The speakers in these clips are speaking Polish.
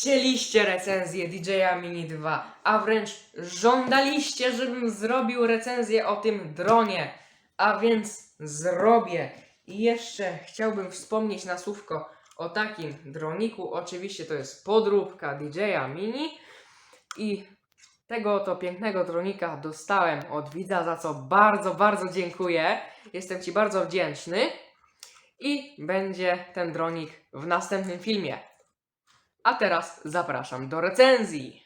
chcieliście recenzję DJ'a Mini 2, a wręcz żądaliście, żebym zrobił recenzję o tym dronie, a więc zrobię. I jeszcze chciałbym wspomnieć na słówko o takim droniku. Oczywiście to jest podróbka DJ'a Mini i tego oto pięknego dronika dostałem od widza, za co bardzo, bardzo dziękuję. Jestem Ci bardzo wdzięczny. I będzie ten dronik w następnym filmie. A teraz zapraszam do recenzji.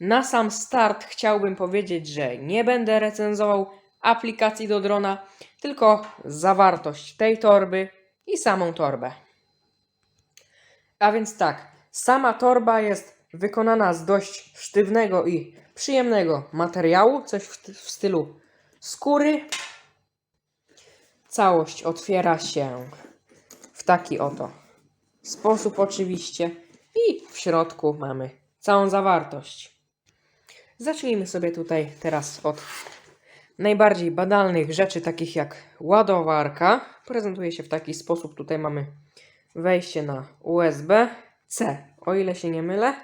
Na sam start chciałbym powiedzieć, że nie będę recenzował aplikacji do drona, tylko zawartość tej torby i samą torbę. A więc tak, sama torba jest wykonana z dość sztywnego i przyjemnego materiału, coś w, w stylu skóry. Całość otwiera się w taki oto sposób oczywiście i w środku mamy całą zawartość. Zacznijmy sobie tutaj teraz od najbardziej banalnych rzeczy, takich jak ładowarka. Prezentuje się w taki sposób. Tutaj mamy wejście na USB-C, o ile się nie mylę.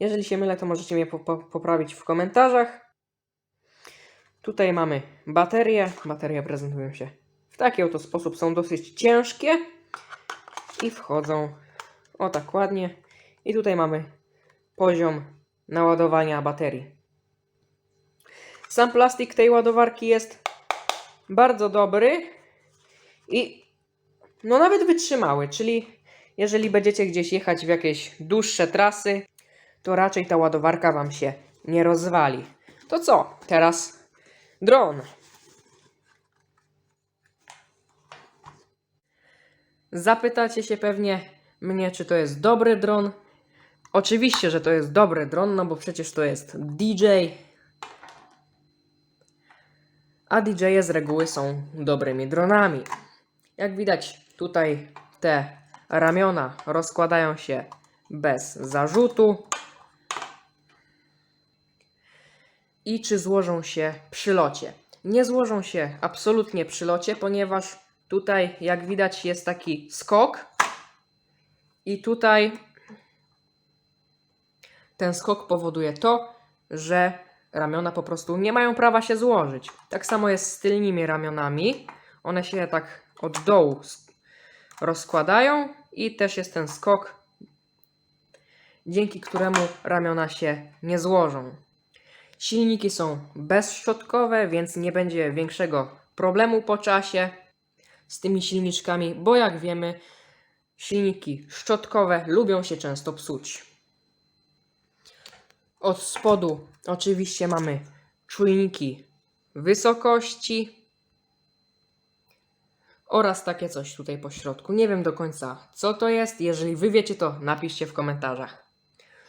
Jeżeli się mylę, to możecie mnie po- poprawić w komentarzach. Tutaj mamy baterie. Baterie prezentują się w taki oto sposób. Są dosyć ciężkie i wchodzą o tak ładnie. I tutaj mamy poziom naładowania baterii. Sam plastik tej ładowarki jest bardzo dobry i no nawet wytrzymały, czyli jeżeli będziecie gdzieś jechać w jakieś dłuższe trasy, to raczej ta ładowarka Wam się nie rozwali. To co? Teraz dron. Zapytacie się pewnie mnie, czy to jest dobry dron. Oczywiście, że to jest dobry dron, no bo przecież to jest DJ. A DJ z reguły są dobrymi dronami. Jak widać, tutaj te ramiona rozkładają się bez zarzutu. I czy złożą się przy locie? Nie złożą się absolutnie przy locie, ponieważ tutaj, jak widać, jest taki skok. I tutaj ten skok powoduje to, że ramiona po prostu nie mają prawa się złożyć. Tak samo jest z tylnymi ramionami. One się tak od dołu rozkładają i też jest ten skok, dzięki któremu ramiona się nie złożą. Silniki są bezszczotkowe, więc nie będzie większego problemu po czasie z tymi silniczkami, bo jak wiemy, silniki szczotkowe lubią się często psuć. Od spodu oczywiście mamy czujniki wysokości oraz takie coś tutaj po środku. Nie wiem do końca co to jest. Jeżeli wy wiecie, to napiszcie w komentarzach.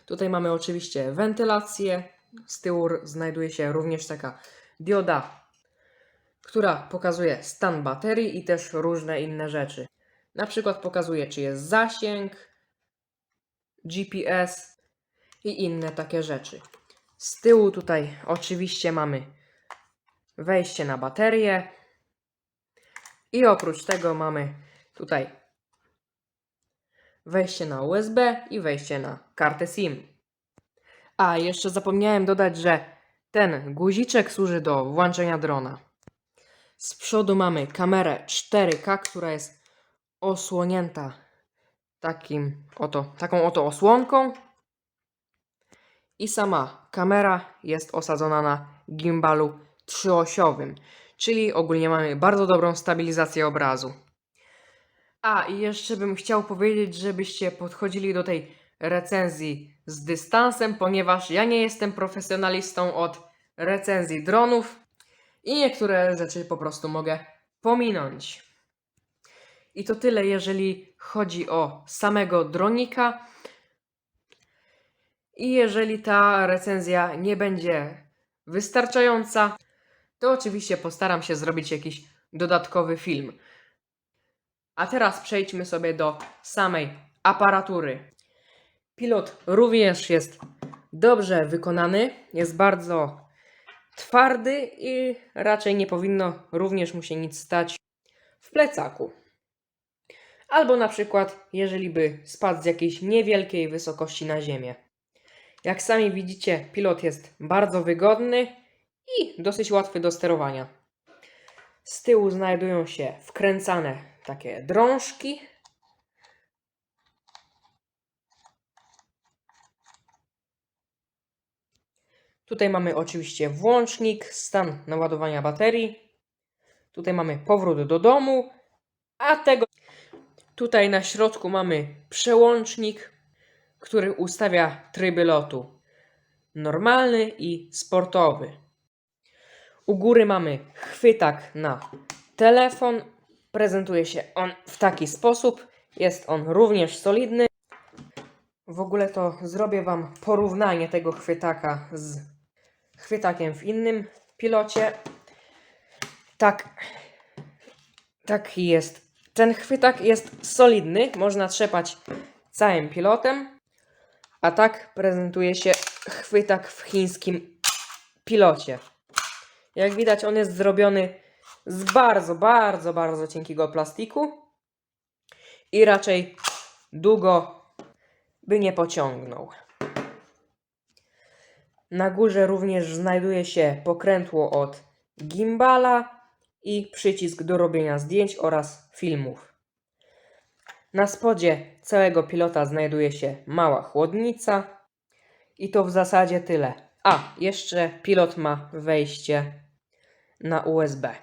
Tutaj mamy oczywiście wentylację. Z tyłu znajduje się również taka dioda, która pokazuje stan baterii i też różne inne rzeczy. Na przykład pokazuje, czy jest zasięg, GPS i inne takie rzeczy. Z tyłu tutaj oczywiście mamy wejście na baterię i oprócz tego mamy tutaj wejście na USB i wejście na kartę SIM. A jeszcze zapomniałem dodać, że ten guziczek służy do włączenia drona. Z przodu mamy kamerę 4K, która jest osłonięta takim oto, taką oto osłonką. I sama kamera jest osadzona na gimbalu trzyosiowym, czyli ogólnie mamy bardzo dobrą stabilizację obrazu. A i jeszcze bym chciał powiedzieć, żebyście podchodzili do tej recenzji z dystansem, ponieważ ja nie jestem profesjonalistą od recenzji dronów i niektóre rzeczy po prostu mogę pominąć. I to tyle, jeżeli chodzi o samego dronika. I jeżeli ta recenzja nie będzie wystarczająca, to oczywiście postaram się zrobić jakiś dodatkowy film. A teraz przejdźmy sobie do samej aparatury. Pilot również jest dobrze wykonany, jest bardzo twardy i raczej nie powinno również mu się nic stać w plecaku. albo na przykład jeżeli by spadł z jakiejś niewielkiej wysokości na ziemię. Jak sami widzicie, pilot jest bardzo wygodny i dosyć łatwy do sterowania. Z tyłu znajdują się wkręcane takie drążki. Tutaj mamy oczywiście włącznik, stan naładowania baterii. Tutaj mamy powrót do domu, a tego tutaj na środku mamy przełącznik, który ustawia tryby lotu. Normalny i sportowy. U góry mamy chwytak na telefon. Prezentuje się on w taki sposób. Jest on również solidny. W ogóle to zrobię Wam porównanie tego chwytaka z chwytakiem w innym pilocie. Tak, tak jest. Ten chwytak jest solidny, można trzepać całym pilotem, a tak prezentuje się chwytak w chińskim pilocie. Jak widać, on jest zrobiony z bardzo, bardzo, bardzo cienkiego plastiku i raczej długo by nie pociągnął. Na górze również znajduje się pokrętło od gimbala i przycisk do robienia zdjęć oraz filmów. Na spodzie całego pilota znajduje się mała chłodnica i to w zasadzie tyle. A, jeszcze pilot ma wejście na USB.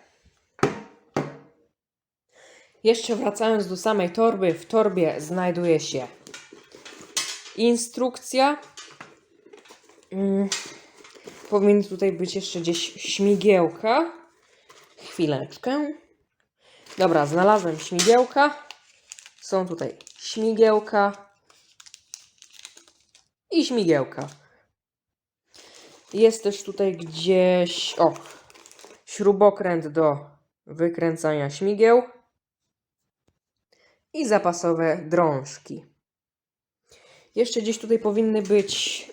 Jeszcze wracając do samej torby, w torbie znajduje się instrukcja. Mm, powinny tutaj być jeszcze gdzieś śmigiełka. Chwileczkę. Dobra, znalazłem śmigiełka. Są tutaj śmigiełka i śmigiełka. Jest też tutaj gdzieś. O! Śrubokręt do wykręcania śmigieł i zapasowe drążki. Jeszcze gdzieś tutaj powinny być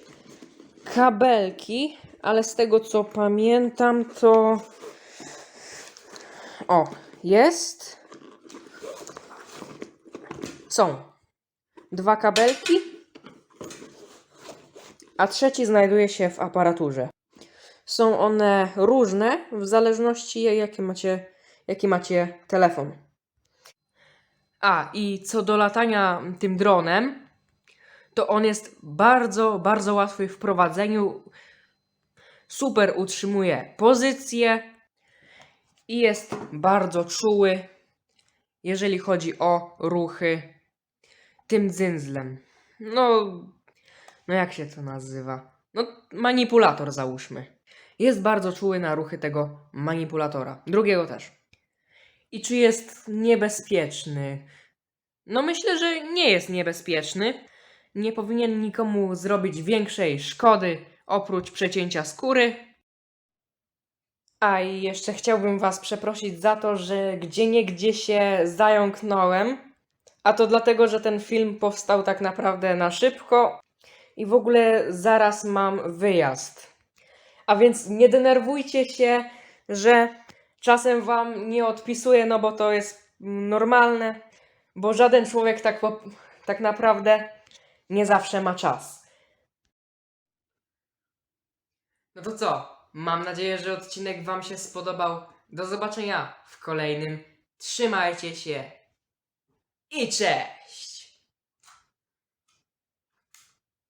kabelki, ale z tego co pamiętam, to. O, jest. Są dwa kabelki, a trzeci znajduje się w aparaturze. Są one różne w zależności jaki macie, jaki macie telefon. A i co do latania tym dronem, to on jest bardzo, bardzo łatwy w prowadzeniu. Super utrzymuje pozycję i jest bardzo czuły, jeżeli chodzi o ruchy tym dzyndzlem. No, no jak się to nazywa? No, manipulator załóżmy. Jest bardzo czuły na ruchy tego manipulatora. Drugiego też. I czy jest niebezpieczny? No myślę, że nie jest niebezpieczny. Nie powinien nikomu zrobić większej szkody oprócz przecięcia skóry. A i jeszcze chciałbym Was przeprosić za to, że gdzieniegdzie się zająknąłem. A to dlatego, że ten film powstał tak naprawdę na szybko i w ogóle zaraz mam wyjazd. A więc nie denerwujcie się, że czasem Wam nie odpisuję, no bo to jest normalne, bo żaden człowiek tak, tak naprawdę nie zawsze ma czas. No to co? Mam nadzieję, że odcinek Wam się spodobał. Do zobaczenia w kolejnym. Trzymajcie się i cześć!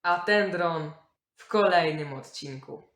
A ten dron w kolejnym odcinku.